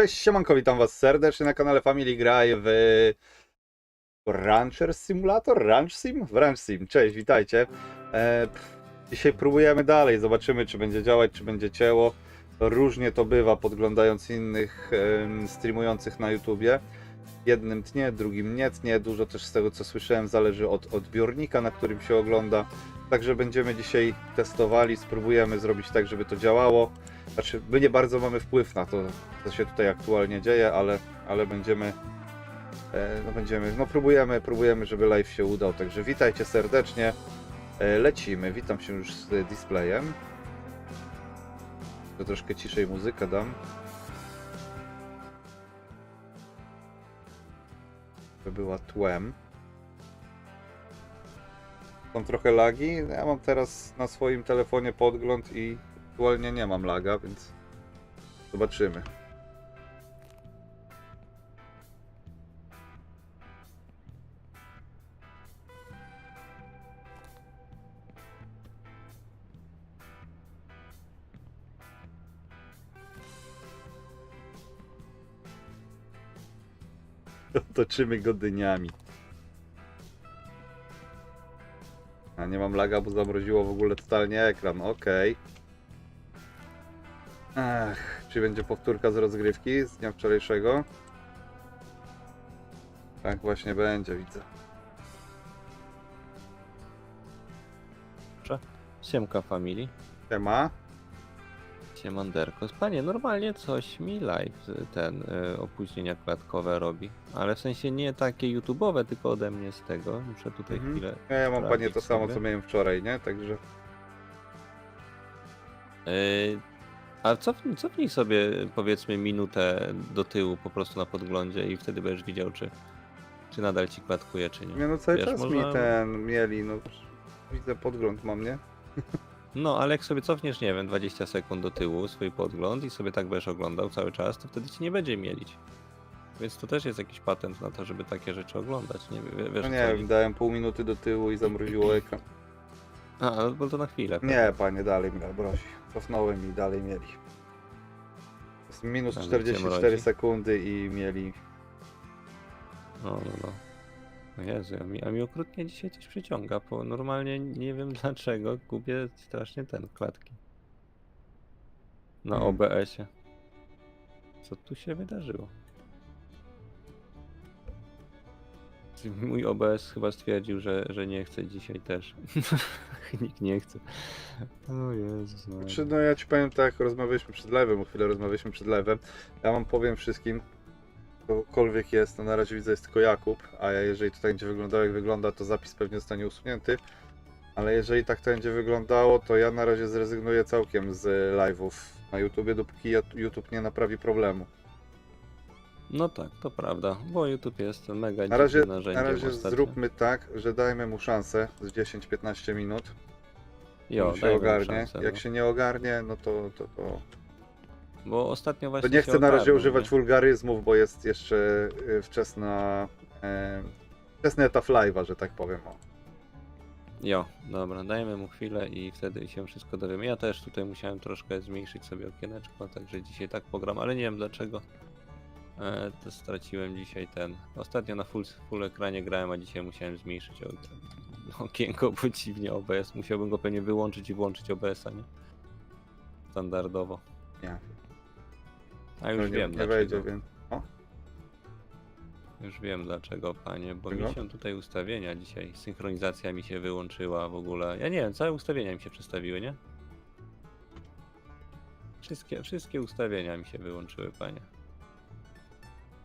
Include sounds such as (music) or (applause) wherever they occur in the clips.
Cześć, siemanko, witam was serdecznie na kanale Family Graj w Rancher Simulator? Ranch Sim? W Ranch Sim, cześć, witajcie. E, dzisiaj próbujemy dalej, zobaczymy czy będzie działać, czy będzie cięło. Różnie to bywa podglądając innych streamujących na YouTubie. Jednym tnie, drugim nie tnie. Dużo też z tego co słyszałem zależy od odbiornika, na którym się ogląda. Także będziemy dzisiaj testowali, spróbujemy zrobić tak, żeby to działało. Znaczy, my nie bardzo mamy wpływ na to, co się tutaj aktualnie dzieje, ale, ale będziemy, e, no będziemy, no próbujemy, próbujemy, żeby live się udał. Także witajcie serdecznie. E, lecimy. Witam się już z displayem. To troszkę ciszej muzykę dam. By była tłem. Są trochę lagi. Ja mam teraz na swoim telefonie podgląd i aktualnie nie mam laga, więc zobaczymy. (laughs) Toczymy go dyniami. A nie mam laga, bo zamroziło w ogóle totalnie ekran. Okej. Ach, czy będzie powtórka z rozgrywki z dnia wczorajszego? Tak właśnie będzie, widzę. Siemka familii. Tema. Siemanderko. Panie, normalnie coś mi live ten y, opóźnienia klatkowe robi. Ale w sensie nie takie YouTube'owe, tylko ode mnie z tego. Muszę tutaj Mhm. chwilę. Ja, ja mam panie sprawdzić to samo, sobie. co miałem wczoraj, nie? Także Y, a cofnij, cofnij sobie powiedzmy minutę do tyłu po prostu na podglądzie i wtedy będziesz widział, czy, czy nadal ci klatkuje, czy nie. nie no cały Wiesz, czas mi ten mieli, no widzę podgląd mam, nie? (laughs) No, ale jak sobie cofniesz, nie wiem, 20 sekund do tyłu swój podgląd i sobie tak będziesz oglądał cały czas, to wtedy ci nie będzie mielić. Więc to też jest jakiś patent na to, żeby takie rzeczy oglądać. Nie, wie- wiesz, No nie co wiem, chodzi. dałem pół minuty do tyłu i zamroziło ekran. A, bo to na chwilę. Nie, panie, dalej mnie mrozi. Cofnąłem i dalej mieli. Jest minus Ale cię 44 mrozi. sekundy i mieli No, no, no. No Jezu, a mi, a mi okrutnie dzisiaj coś przyciąga, bo normalnie nie wiem (laughs) dlaczego gubię strasznie ten, klatki. Na Mhm. OBS-ie. Co tu się wydarzyło? Mój OBS chyba stwierdził, że, że nie chce dzisiaj też. (laughs) Nikt nie chce. O Jezus. Maria. Czy no ja ci powiem tak, rozmawialiśmy przed live'em, o chwilę rozmawialiśmy przed live'em. Ja wam powiem wszystkim, kogokolwiek jest, no na razie widzę jest tylko Jakub, a jeżeli to tak będzie wyglądało jak wygląda, to zapis pewnie zostanie usunięty. Ale jeżeli tak to będzie wyglądało, to ja na razie zrezygnuję całkiem z live'ów na YouTubie, dopóki YouTube nie naprawi problemu. No tak, to prawda, bo YouTube jest mega Na razie, narzędziem na razie ostatnio. zróbmy tak, że dajmy mu szansę z 10-15 minut. Jo, on się ogarnie. szansę, Jak no. się nie ogarnie, no to, to, to, Bo ostatnio To właśnie nie chcę na razie używać wulgaryzmów, bo jest jeszcze y, wczesna, e, wczesny etap live'a, że tak powiem. O. Jo, dobra, dajmy mu chwilę i wtedy się wszystko dowiemy. Ja też tutaj musiałem troszkę zmniejszyć sobie okieneczko, także dzisiaj tak pogram, ale nie wiem dlaczego. E, to straciłem dzisiaj ten. Ostatnio na full, full ekranie grałem, a dzisiaj musiałem zmniejszyć okienko, bo dziwnie OBS. Musiałbym go pewnie wyłączyć i włączyć OBS-a, nie? Standardowo. Nie, A już to nie, wiem nie dlaczego. wejdzie, więc. O, Już wiem dlaczego, panie, bo Czego? mi się tutaj ustawienia dzisiaj, synchronizacja mi się wyłączyła w ogóle. Ja nie wiem, całe ustawienia mi się przestawiły, nie? Wszystkie, wszystkie ustawienia mi się wyłączyły, panie.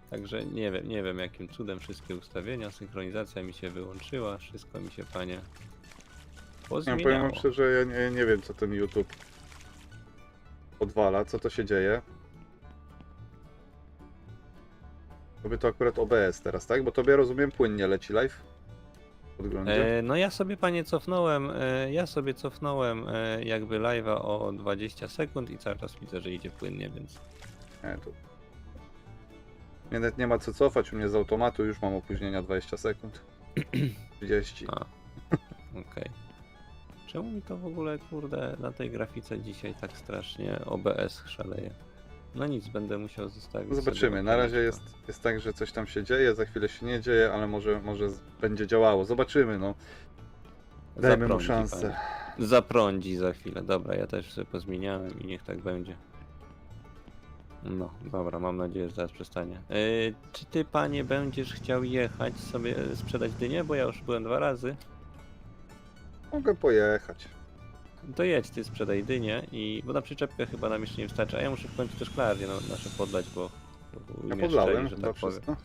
Także nie wiem, nie wiem jakim cudem wszystkie ustawienia, synchronizacja mi się wyłączyła, wszystko mi się, panie, ja pozmieniało. powiem wam szczerze, ja nie, nie wiem, co ten YouTube odwala, co to się dzieje. Tobie to akurat OBS teraz, tak? Bo tobie rozumiem płynnie leci live. W podglądzie. E, no ja sobie panie cofnąłem, e, ja sobie cofnąłem e, jakby live'a o 20 sekund i cały czas widzę, że idzie płynnie, więc Nie, to Mnie nawet nie ma co cofać, u mnie z automatu już mam opóźnienia 20 sekund. (clears throat) 30. A, okej. Czemu mi to w ogóle, kurde, na tej grafice dzisiaj tak strasznie OBS szaleje? No nic, będę musiał zostawić. Zobaczymy. Na razie jest, jest tak, że coś tam się dzieje, za chwilę się nie dzieje, ale może, może z- będzie działało. Zobaczymy, no. Dajmy mu Zaprądzi, szansę. panie. Zaprądzi za chwilę. Dobra, ja też sobie pozmieniałem i niech tak będzie. No, dobra, mam nadzieję, że zaraz przestanie. Yy, czy ty, panie, będziesz chciał jechać sobie sprzedać dynię? Bo ja już byłem dwa razy. Mogę pojechać. To jedź, ty sprzedaj dynię i... Bo na przyczepkę chyba nam jeszcze nie wystarczy, a ja muszę w końcu też szklarnię na, nasze podlać, bo... bo Ja podlałem że chyba tak powiem. wszystko.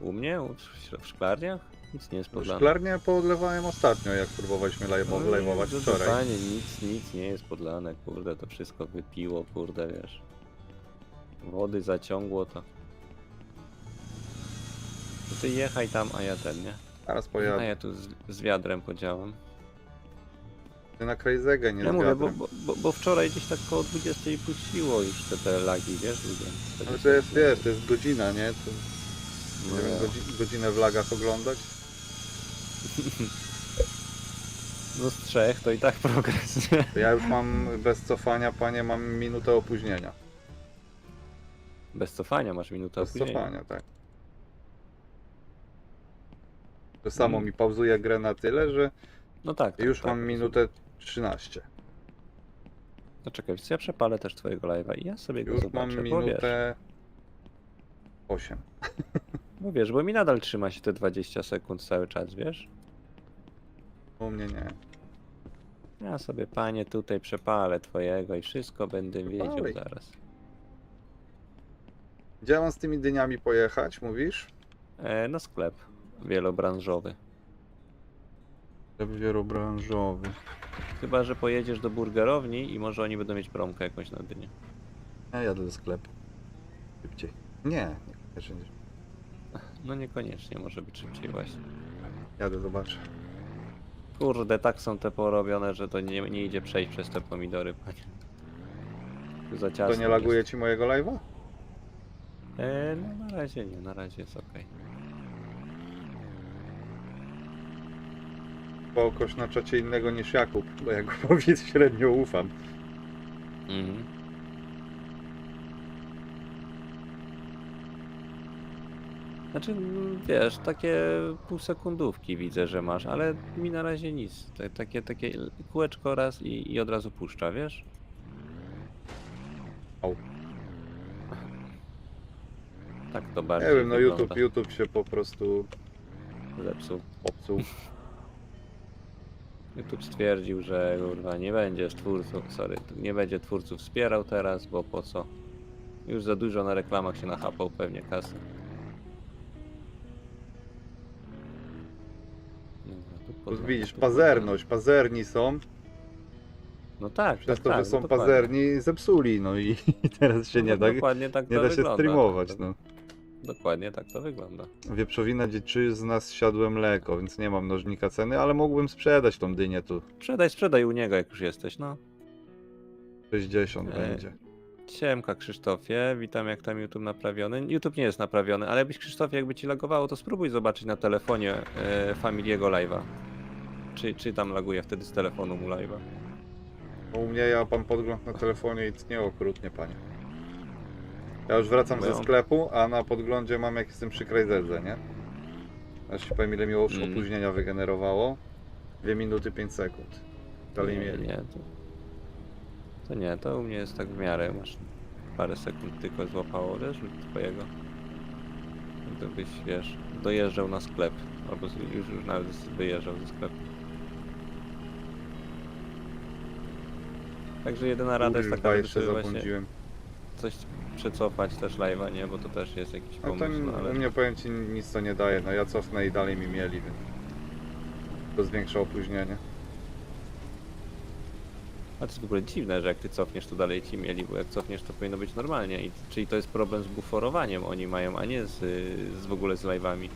U mnie? U- W, szklarniach? Nic nie jest podlane. Szklarnię podlewałem ostatnio, jak próbowaliśmy live- lajwować No, wczoraj. Panie, nic, nic nie jest podlane, kurde, to wszystko wypiło, kurde, wiesz. Wody zaciągło to. To ty jechaj tam, a ja ten, nie? Zaraz A pojadę. ja tu z, z wiadrem podziałam. Na Krajzegę, nie Ja mówię, bo, bo, bo, bo wczoraj gdzieś tak koło 20 puściło już te, te lagi, wiesz, ludzie. Ale to jest, wiesz, to jest godzina, nie? To, No nie wiem, ja. godzi- godzinę w lagach oglądać. (laughs) No z trzech to i tak progres, nie? Ja już mam bez cofania, panie, mam minutę opóźnienia. Bez cofania masz minutę Bez opóźnienia. cofania, tak. To samo Mm. mi pauzuje grę na tyle, że No tak. tak już tak, mam minutę 13. No czekaj, więc ja przepalę też twojego live'a i ja sobie go Już zobaczę, mam bo wiesz, minutę (laughs) 8. bo wiesz, bo mi nadal trzyma się te 20 sekund cały czas, wiesz? U mnie nie. Ja sobie, panie, tutaj przepalę twojego i wszystko będę wiedział Dalej. zaraz. Gdzie mam z tymi dyniami pojechać, mówisz? E, no sklep wielobranżowy. Wielobranżowy. Chyba, że pojedziesz do burgerowni i może oni będą mieć promkę jakąś na dynie. Ja jadę do sklepu. Szybciej. Nie, nie, nie. No niekoniecznie, może być szybciej właśnie. Jadę, zobaczę. Kurde, tak są te porobione, że to nie, nie idzie przejść przez te pomidory, panie. Tu za ciasno To nie laguje jest. ci mojego live'a? E, no na razie nie, na razie jest okej. Bo kogoś na czacie innego niż Jakub, bo Jakubowi (laughs) średnio ufam. Mhm. Znaczy, wiesz, takie półsekundówki widzę, że masz, ale mi na razie nic. Takie, takie kółeczko raz i, i od razu puszcza, wiesz? Au. Tak to bardziej Nie wiem, no wygląda. YouTube, YouTube się po prostu Zepsuł. popsuł. (laughs) YouTube stwierdził, że kurwa nie będzie twórców, sorry, nie będzie twórców wspierał teraz, bo po co? Już za dużo na reklamach się nachapał pewnie kasy. Podam, widzisz, pazerność, pazerni są. No tak, Przez tak, to, tak, że są no dokładnie. pazerni, zepsuli, no i, i (laughs) teraz się No nie da, Dokładnie tak nie to da się wygląda. streamować, no. Dokładnie tak to wygląda. Wieprzowina dziczyzna z siadłe mleko, więc nie mam mnożnika ceny, ale mógłbym sprzedać tą dynię tu. Sprzedaj, sprzedaj u niego jak już jesteś, no. 60 Ej. będzie. Siemka Krzysztofie, witam jak tam YouTube naprawiony. YouTube nie jest naprawiony, ale jakbyś Krzysztofie jakby ci lagowało, to spróbuj zobaczyć na telefonie e, Familiego live'a. Czy, czy tam laguje wtedy z telefonu mu live'a. U mnie ja mam podgląd na telefonie i tnie okrutnie, panie. Ja już wracam ze sklepu, a na podglądzie mam jak jestem przy Krajzerze, nie? Aż ci powiem ile mi już Mm. opóźnienia wygenerowało. 2 minuty 5 sekund. Dalej nie, mieli. nie, to, to nie, to u mnie jest tak w miarę, masz parę sekund tylko złapało, wiesz, twojego. Gdybyś, wiesz, dojeżdżał na sklep, albo z- już, już nawet wyjeżdżał ze sklepu. Także jedyna rada jest Kurwa, taka, żeby jeszcze sobie właśnie zabłądziłem. coś przecofać też live'a, nie, bo to też jest jakiś No to pomysł, no, ale... u mnie powiem ci nic to nie daje. No ja cofnę i dalej mi mieli, więc to zwiększa opóźnienie. A to jest w ogóle dziwne, że jak ty cofniesz, to dalej ci mieli, bo jak cofniesz, to powinno być normalnie. I, czyli to jest problem z buforowaniem oni mają, a nie z, z w ogóle z live'ami.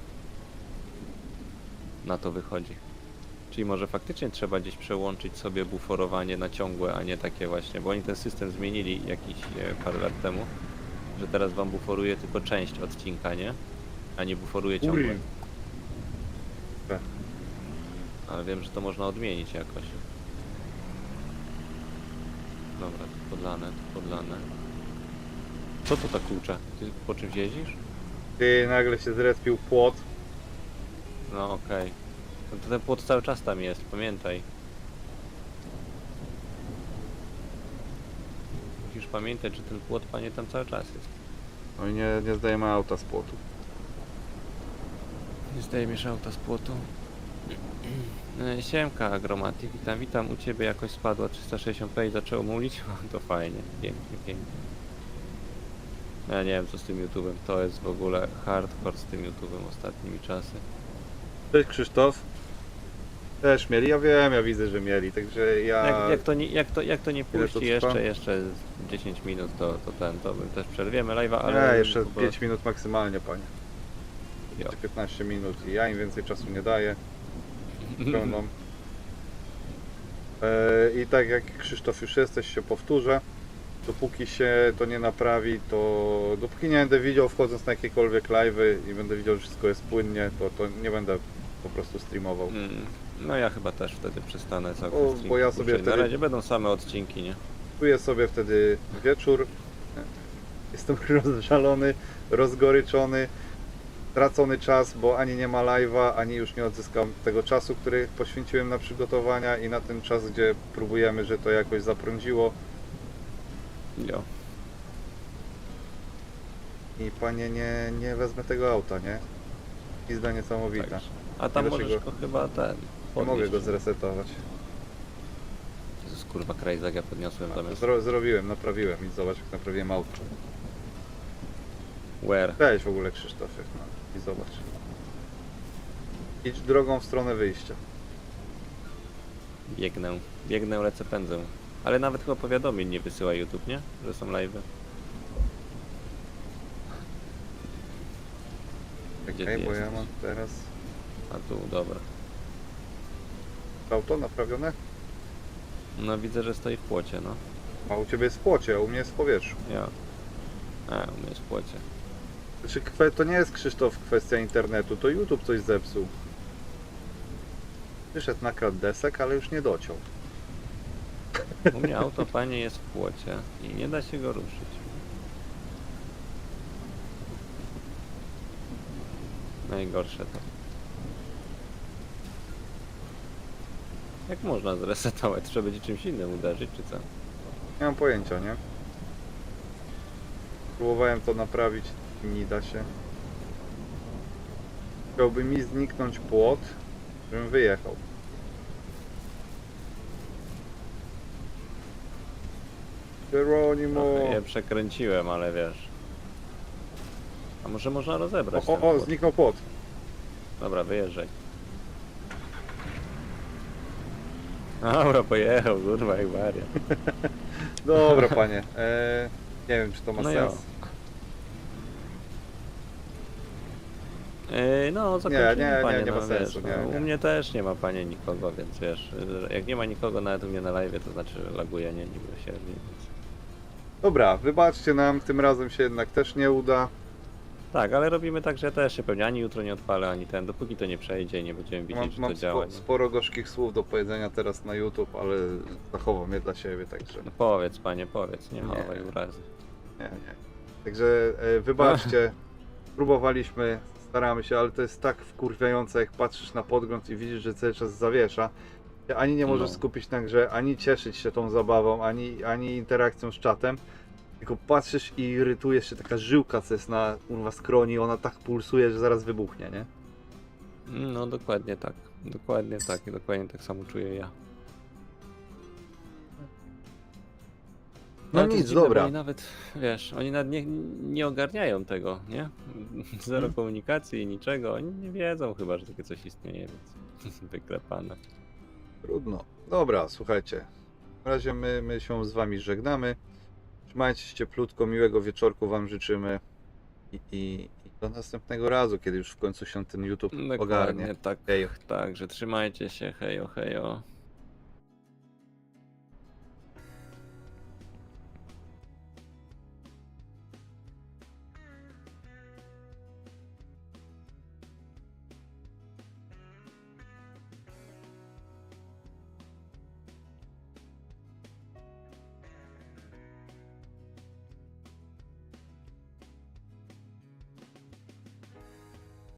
Na to wychodzi. Czyli może faktycznie trzeba gdzieś przełączyć sobie buforowanie na ciągłe, a nie takie właśnie, bo oni ten system zmienili jakiś e, parę lat temu. że teraz wam buforuje tylko część odcinka, nie? A nie buforuje ciągle. Uri. Ale wiem, że to można odmienić jakoś. Dobra, to podlane, to podlane. Co to tak tłucze? Ty po czymś jeździsz? Ty nagle się zrespił płot. No okej. No to ten płot cały czas tam jest, pamiętaj. Musisz pamiętać, że ten płot panie tam cały czas jest. No i nie, nie zdajemy auta z płotu. Nie zdejmiesz auta z płotu. (clears throat) E, Siemka Agromaty, witam, witam. U Ciebie jakoś spadła 360p i zaczęło mulić? (laughs) O, to fajnie, pięknie, pięknie. Ja nie wiem co z tym YouTube'em, to jest w ogóle hardcore z tym YouTube'em ostatnimi czasy. Cześć Krzysztof. Też mieli, ja wiem, ja widzę, że mieli, także ja... Jak, jak, to nie, jak, to, jak to nie to puści trwa? jeszcze, jeszcze z 10 minut, to, to ten, to bym też przerwiemy live'a, ale... Nie, jeszcze prostu- 5 minut maksymalnie, panie. Jo. Jeszcze 15 minut i ja im więcej czasu nie daję. (laughs) pełną. E, I tak jak Krzysztof już jesteś, się powtórzę. Dopóki się to nie naprawi, to dopóki nie będę widział wchodząc na jakiekolwiek live'y i będę widział, że wszystko jest płynnie, to, to nie będę po prostu streamował. Mm, No ja chyba też wtedy przestanę O, całkowicie. bo ja sobie Na wtedy- razie będą same odcinki, nie? Czuję sobie wtedy wieczór. Jestem (laughs) rozżalony, rozgoryczony, tracony czas, bo ani nie ma live'a, ani już nie odzyskam tego czasu, który poświęciłem na przygotowania i na ten czas, gdzie próbujemy, że to jakoś zaprądziło. Jo. I panie, nie, nie wezmę tego auta, nie? Pizda niesamowita. Także. A tam Dlaczego? możesz go chyba ten. Nie mogę podnieść. go zresetować. Jezus kurwa Krajzak ja podniosłem zamiast. Zro, zrobiłem, naprawiłem i zobacz jak naprawiłem auto. Where? Weź w ogóle Krzysztofie no, i zobacz. Idź drogą w stronę wyjścia. Biegnę. Biegnę, lecę pędzę. Ale nawet chyba powiadomień nie wysyła YouTube, nie? Że są live'y. Gdzie Czekaj, ty bo ja jesteś? mam teraz A tu, dobra. Auto naprawione. No widzę, że stoi w płocie, no. A u ciebie jest w płocie, a u mnie jest w powietrzu. Ja. A, u mnie jest w płocie. Znaczy, kwe- to nie jest Krzysztof kwestia internetu, to YouTube coś zepsuł. Wyszedł nakradł desek, ale już nie dociął. U mnie auto panie jest w płocie i nie da się go ruszyć. Najgorsze to. Jak można zresetować? Trzeba będzie czymś innym uderzyć, czy co? Nie mam pojęcia, nie? Próbowałem to naprawić, nie da się. Chciałby mi zniknąć płot, żebym wyjechał. Geronimo! Trochę je przekręciłem, ale wiesz. A może można rozebrać O, ten o, o, płot? zniknął płot. Dobra, wyjeżdżaj. Dobra, pojechał, kurwa, jak wariat. (laughs) Dobra, panie. E, nie wiem, czy to ma No sens. Yy, no, Nie, zakończymy, nie, panie, nie, nie no, ma wiesz, sensu, no, nie, nie. U mnie też nie ma panie nikogo, więc wiesz, że jak nie ma nikogo nawet u mnie na live, to znaczy że laguje, nie, niby się więc... Dobra, wybaczcie nam, tym razem się jednak też nie uda. Tak, ale robimy tak, że ja też się pewnie ani jutro nie odpalę, ani ten, dopóki to nie przejdzie i nie będziemy widzieć, Mam, że mam to działa. spo, nie? sporo gorzkich słów do powiedzenia teraz na YouTube, ale zachowam je dla siebie, także No powiedz, panie, powiedz, nie Nie. chowaj urazy. nie, nie. Także e, wybaczcie, (laughs) próbowaliśmy, staramy się, ale to jest tak wkurwiające, jak patrzysz na podgląd i widzisz, że cały czas zawiesza. Ani nie możesz No. skupić na grze, ani cieszyć się tą zabawą, ani, ani interakcją z czatem. Tylko patrzysz i irytujesz się, taka żyłka, co jest na kurwa skroni, ona tak pulsuje, że zaraz wybuchnie, nie? No dokładnie tak, dokładnie tak i dokładnie tak samo czuję ja. No to nic, dziwne, dobra. Oni nawet, wiesz, oni nawet nie, nie ogarniają tego, nie? (laughs) Zero Mhm. komunikacji, niczego. Oni nie wiedzą chyba, że takie coś istnieje, więc (laughs) wyklepane. Trudno. Dobra, słuchajcie. Na razie my, my się z wami żegnamy. Trzymajcie się cieplutko, miłego wieczorku wam życzymy. I, i, i do następnego razu, kiedy już w końcu się ten YouTube ogarnie. Dokładnie tak, Hejo. tak, że trzymajcie się, hejo, hejo.